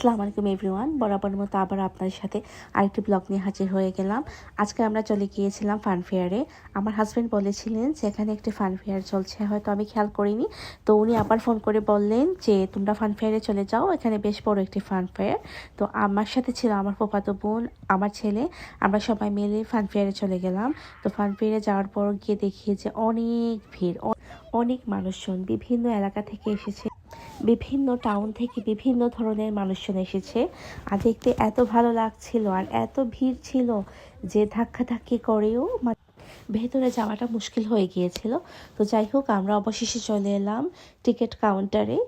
আসসালামু আলাইকুম এভরিওয়ান। বরাবর মতো আবার আপনাদের সাথে আরেকটি ব্লগ নিয়ে হাজির হয়ে গেলাম। আজকে আমরা চলে গিয়েছিলাম ফান ফেয়ারে আমার হাজব্যান্ড বলেছিলেন যে, এখানে একটি ফান ফেয়ার চলছে। হয়তো আমি খেয়াল করিনি। তো উনি আবার ফোন করে বললেন যে, তোমরা ফান ফেয়ারে চলে যাও। এখানে বেশ বড় একটি ফান ফেয়ার তো আমার সাথে ছিল আমার ফুফাতো বোন, আমার ছেলে। আমরা সবাই মিলে ফান ফেয়ারে চলে গেলাম। তো ফান ফেয়ারে যাওয়ার পর গিয়ে দেখি যে, অনেক ভিড় অনেক মানুষজন বিভিন্ন এলাকা থেকে এসেছে। বিভিন্ন টাউন থেকে বিভিন্ন ধরনের মানুষজন এসেছে। আর দেখতে এত ভালো লাগছিল আর এত ভিড় ছিল যে ধাক্কাধাক্কি করেও ভেতরে যাওয়াটা মুশকিল হয়ে গিয়েছিল। তো যাই হোক, আমরা অবশেষে চলে এলাম টিকিট কাউন্টারে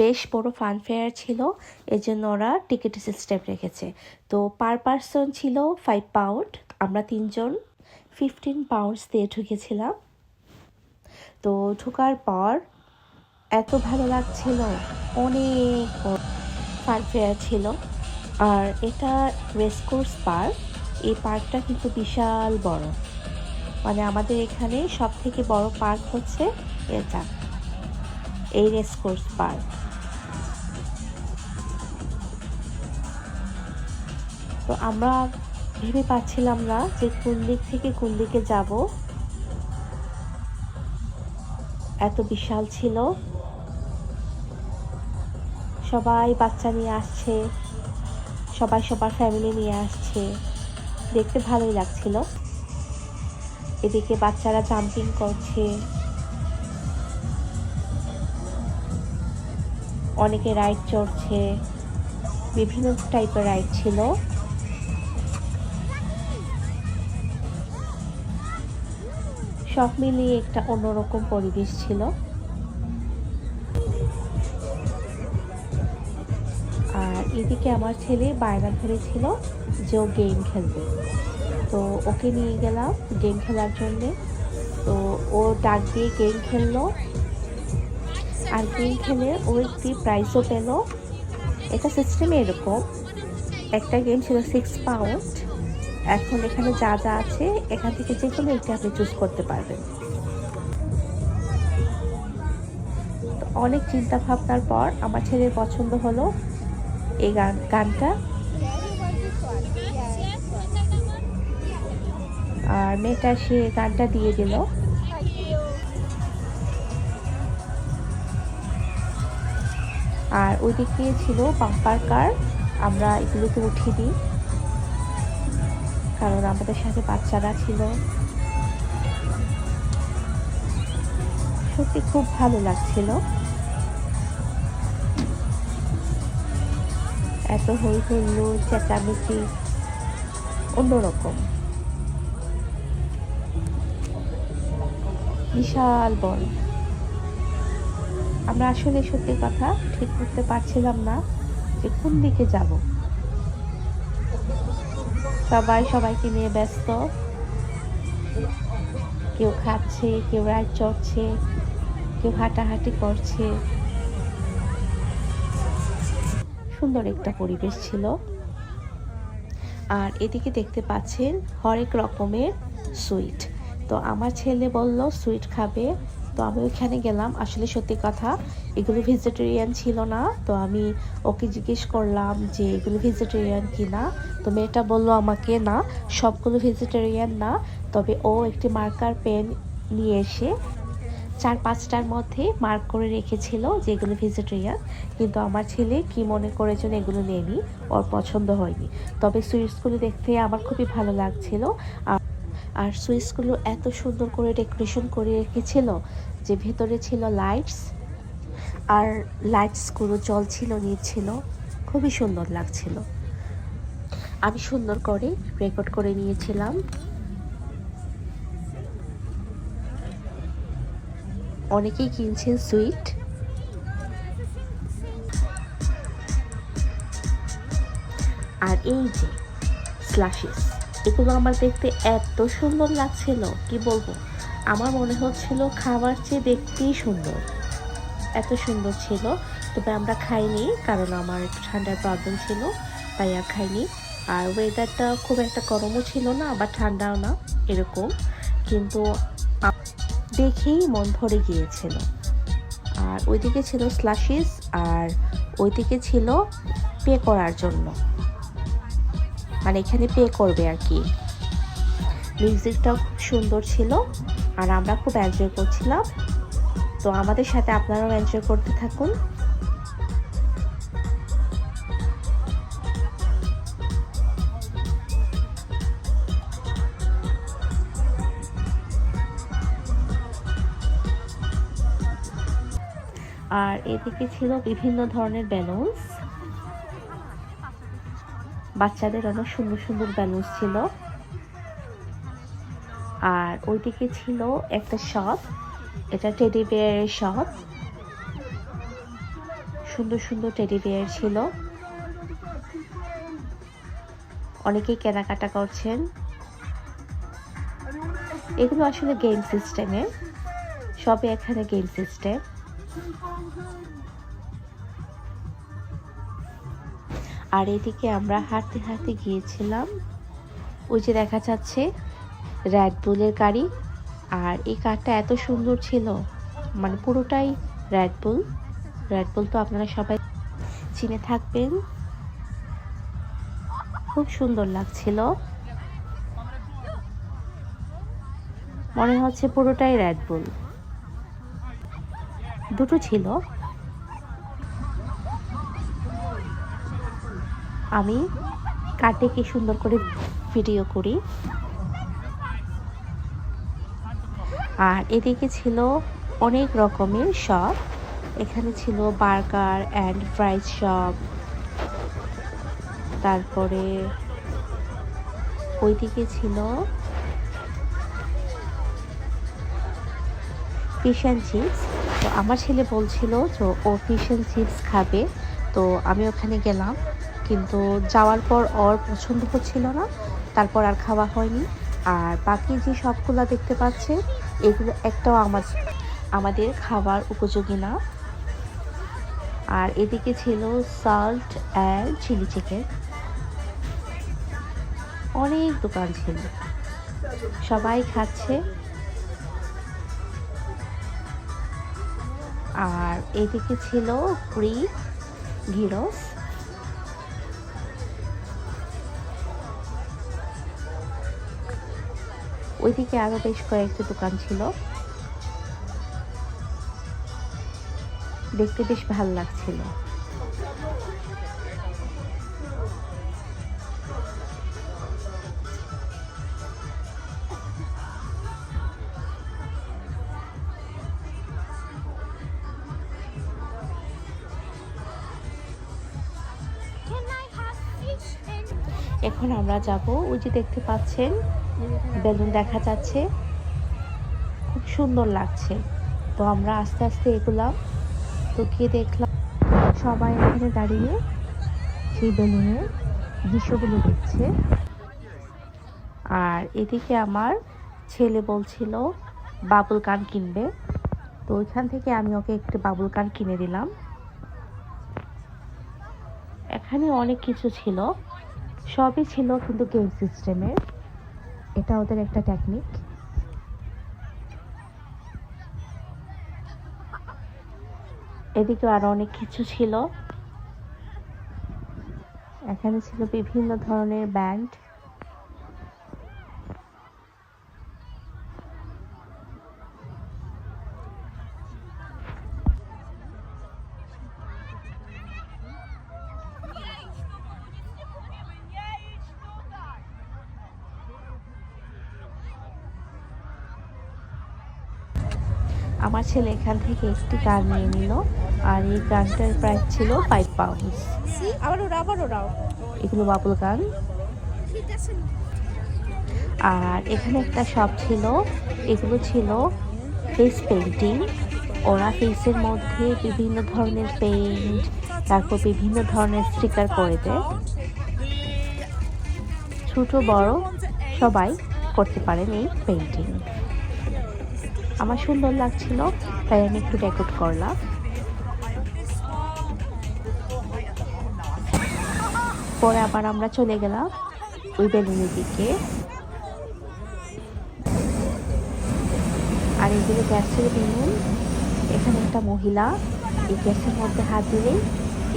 বেশ বড় ফান ফেয়ার ছিল, এজন্য ওরা টিকিট সিস্টেম রেখেছে। তো পার পার্সন ছিল ফাইভ পাউন্ড আমরা তিনজন ফিফটিন পাউন্ডস দিয়ে ঢুকেছিলাম। তো ঢোকার পর এত ভালো লাগছিল, অনেক ফান ফেয়ার ছিল। আর এটা রেসকোর্স পার্ক এই পার্কটা কিন্তু বিশাল বড়। মানে আমাদের এখানে সব থেকে বড় পার্ক হচ্ছে এটা, এই রেসকোর্স পার্ক তো আমরা ভেবে পাচ্ছিলাম না যে কোন দিক থেকে কোন দিকে যাব। এত বিশাল ছিল। সবাই বাচ্চা নিয়ে আসছে, সবাই সবার ফ্যামিলি নিয়ে আসছে। দেখতে ভালোই লাগছিল। এদিকে বাচ্চারা জাম্পিং করছে। অনেকে রাইড চড়ছে। বিভিন্ন টাইপের রাইড ছিল। সব মিলিয়ে একটা অন্যরকম পরিবেশ ছিল। এদিকে আমার ছেলে বায়না ধরেছিল যে ও গেম খেলবে। তো ওকে নিয়ে গেলাম গেম খেলার জন্যে। তো ও ডাক দিয়ে গেম খেললো। আর গেম খেলে ও একটি প্রাইজও পেল। এটা সিস্টেমে এরকম। একটা গেম ছিল সিক্স পাউন্ড এখন এখানে যা যা আছে, এখান থেকে যে কোনো একটা আপনি চুজ করতে পারবেন। অনেক চিন্তা ভাবনার পর আমার ছেলের পছন্দ হলো। এই গান গানটা। আর মেয়েটা সে গানটা দিয়ে দিল। আর ওইদিকে ছিল বাম্পার কার আমরা এগুলোকে এগুলোতে দিই কারণ আমাদের সাথে বাচ্চারা ছিল। সত্যি খুব ভালো লাগছিল। এত হই হুল্লোড় চেঁচামেচি অন্যরকম। বিশাল বল আমরা আসলে সত্যি কথা ঠিক করতে পারছিলাম না যে কোন দিকে যাব। সবাই সবাইকে নিয়ে ব্যস্ত। কেউ খাচ্ছে, কেউ রায় চড়ছে কেউ হাঁটাহাঁটি করছে। সুন্দর একটা পরিবেশ ছিল। আর এদিকে দেখতে পাচ্ছেন হরেক রকমের সুইট। তো আমার ছেলে বলল, সুইট খাবে। তো আমি ওইখানে গেলাম। আসলে সত্যি কথা, এগুলো ভেজিটেরিয়ান ছিল না। তো আমি ওকে জিজ্ঞেস করলাম যে, এগুলো ভেজিটেরিয়ান কি না তো মেয়েটা বলল, আমাকে না, সবগুলো ভেজিটেরিয়ান না। তবে ও একটি মার্কার পেন নিয়ে এসে চার পাঁচটার মধ্যে মার্ক করে রেখেছিল যেগুলো ভেজিটেরিয়ান কিন্তু আমার ছেলে কি মনে করেছেন এগুলো নেয়নি, ওর পছন্দ হয়নি। তবে সুইটসগুলো দেখতে আমার খুবই ভালো লাগছিল। আর সুইচগুলো এত সুন্দর করে ডেকোরেশন করে রেখেছিল যে ভেতরে ছিল লাইটস আর লাইটসগুলো জল ছিল নিচ্ছিল খুবই সুন্দর লাগছিল। আমি সুন্দর করে রেকর্ড করে নিয়েছিলাম। অনেকেই কিনছেন সুইট। আর এই যে স্লাশিস এগুলো আমার দেখতে এত সুন্দর লাগছিল, কি বলব? আমার মনে হচ্ছিল খাবার চেয়ে দেখতেই সুন্দর। এত সুন্দর ছিল, তবে আমরা খাইনি, কারণ আমার একটু ঠান্ডার প্রবলেম ছিল, তাই আর খাইনি। আর ওয়েদারটা খুব একটা গরমও ছিল না, আবার ঠান্ডাও না, এরকম। কিন্তু দেখেই মন ভরে গিয়েছিল। আর ওইদিকে ছিল স্লাশিস আর ওইদিকে ছিল পে করার জন্য। মানে এখানে পে করবে আর কি। মিউজিকটাও খুব সুন্দর ছিল, আর আমরা খুব এনজয় করছিলাম। তো আমাদের সাথে আপনারাও এনজয় করতে থাকুন। আর এদিকে ছিল বিভিন্ন ধরনের ব্যালুন্স বাচ্চাদের অনেক সুন্দর সুন্দর ব্যালুন্স ছিল। আর ওইদিকে ছিল একটা শপ এটা টেডি বিয়ারের শপ সুন্দর সুন্দর টেডি বিয়ার ছিল। অনেকেই কেনাকাটা করছেন। এগুলো আসলে গেম সিস্টেমের সবই এখানে গেম সিস্টেম আর এদিকে আমরা হাঁটতে হাঁটতে গিয়েছিলাম। ওই যে দেখা যাচ্ছে র্যাড বুলের গাড়ি। আর এই কারটা এত সুন্দর ছিল। মানে পুরোটাই র্যাড বুল র্যাড বুল তো আপনারা সবাই চিনে থাকবেন। খুব সুন্দর লাগছিল। মনে হচ্ছে পুরোটাই র্যাড বুল দুটো ছিল। আমি কার্ডেকে সুন্দর করে ভিডিও করি। আর এদিকে ছিল অনেক রকমের শপ এখানে ছিল বার্গার অ্যান্ড ফ্রাইজ শপ তারপরে ওইদিকে ছিল ফিশ অ্যান্ড চিপস তো আমার ছেলে বলছিল যে, ও ফিশ অ্যান্ড চিপস খাবে। তো আমি ওখানে গেলাম, কিন্তু যাওয়ার পর ওর পছন্দ হচ্ছিল না, তারপর আর খাওয়া হয়নি। আর বাকি যে সবগুলো দেখতে পাচ্ছে, এগুলো একটাও আমার, আমাদের খাবার উপযোগী না। আর এদিকে ছিল সল্ট অ্যান্ড চিলি চিকেন অনেক দোকান ছিল। সবাই খাচ্ছে। আর এদিকে ছিল ফ্রি গিরস। ওইদিকে আরও বেশ কয়েকটি দোকান ছিল। দেখতে বেশ ভালো লাগছিল। এখন আমরা যাব, ওই যে দেখতে পাচ্ছেন, বেলুন দেখা যাচ্ছে। খুব সুন্দর লাগছে। তো আমরা আস্তে আস্তে এগুলাম তো গিয়ে দেখলাম। সবাই এখানে দাঁড়িয়ে সেই বেলুনের দৃশ্যগুলো দেখছে। আর এদিকে আমার ছেলে বলছিল, বাবুল কান কিনবে। তো ওইখান থেকে আমি ওকে একটু বাবুল কান কিনে দিলাম। এখানে অনেক কিছু ছিল। সবই ছিল কিন্তু গেম সিস্টেমের এটা ওদের একটা টেকনিক এদিকে আরও অনেক কিছু ছিল। এখানে ছিল বিভিন্ন ধরনের ব্যান্ড আমার ছেলে এখান থেকে একটি গান নিয়ে নিল আর এই গানটার প্রাইস ছিল ফাইভ পাউন্ডস এগুলো বাবুল গান। আর এখানে একটা শপ ছিল এগুলো ছিল ফেস পেন্টিং ওরা ফেসের মধ্যে বিভিন্ন ধরনের পেইন্ট তারপর বিভিন্ন ধরনের স্টিকার করে দেয়। ছোট বড় সবাই করতে পারেন এই পেন্টিং আমার সুন্দর লাগছিল, তাই আমি একটু ডেকোরেট করলাম। পরে আবার আমরা চলে গেলাম ওই বেলুনের দিকে। আর এগুলো গ্যাসের বেলুন, এখানে একটা মহিলা, এই গ্যাসের মধ্যে হাত দিলেই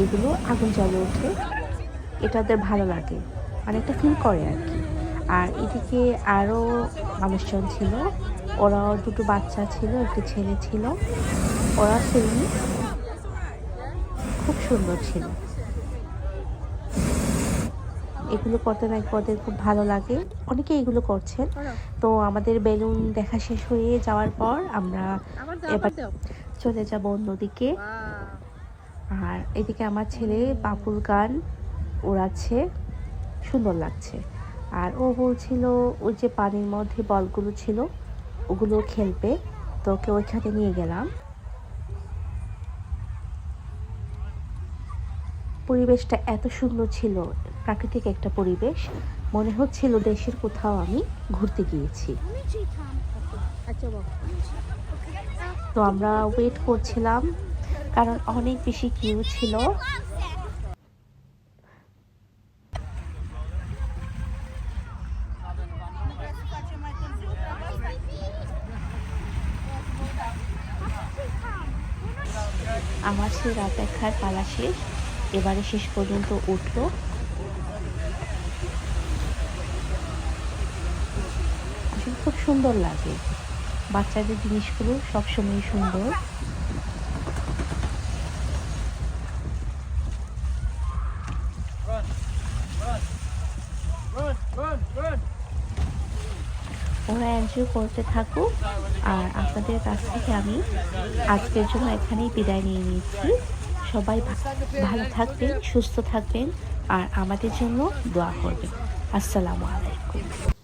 এগুলো আগুন জ্বলে ওঠে। এটা ওদের ভালো লাগে মানে একটা ফিল করে আর কি। আর এদিকে আরও মানুষজন ছিল। ওরাও দুটো বাচ্চা ছিল, একটি ছেলে ছিল। ওরা সেমনি খুব সুন্দর ছিল। এগুলো করতে নাকি ওদের খুব ভালো লাগে। অনেকে এগুলো করছেন। তো আমাদের বেলুন দেখা শেষ হয়ে যাওয়ার পর আমরা এবার চলে যাব অন্যদিকে। আর এদিকে আমার ছেলে বাপুর গান ওড়াচ্ছে। সুন্দর লাগছে। আর ও বলছিল, ওই যে পানির মধ্যে বলগুলো ছিল ওগুলো খেলবে। তো ওকে ওইখানে নিয়ে গেলাম। পরিবেশটা এত সুন্দর ছিল, প্রাকৃতিক একটা পরিবেশ। মনে হচ্ছিল দেশের কোথাও আমি ঘুরতে গিয়েছি। তো আমরা ওয়েট করছিলাম, কারণ অনেক বেশি কিউ ছিল। আমার সেই দেখার পালা শেষ। এবারে শেষ পর্যন্ত উঠল আসলে খুব সুন্দর লাগে। বাচ্চাদের জিনিসগুলো সবসময় সুন্দর। এনজয় করতে থাকুক। আর আপনাদের কাছ থেকে আমি আজকের জন্য এখানেই বিদায় নিয়ে নিয়েছি সবাই ভালো থাকবেন, সুস্থ থাকবেন, আর আমাদের জন্য দোয়া করবেন। আসসালামু আলাইকুম।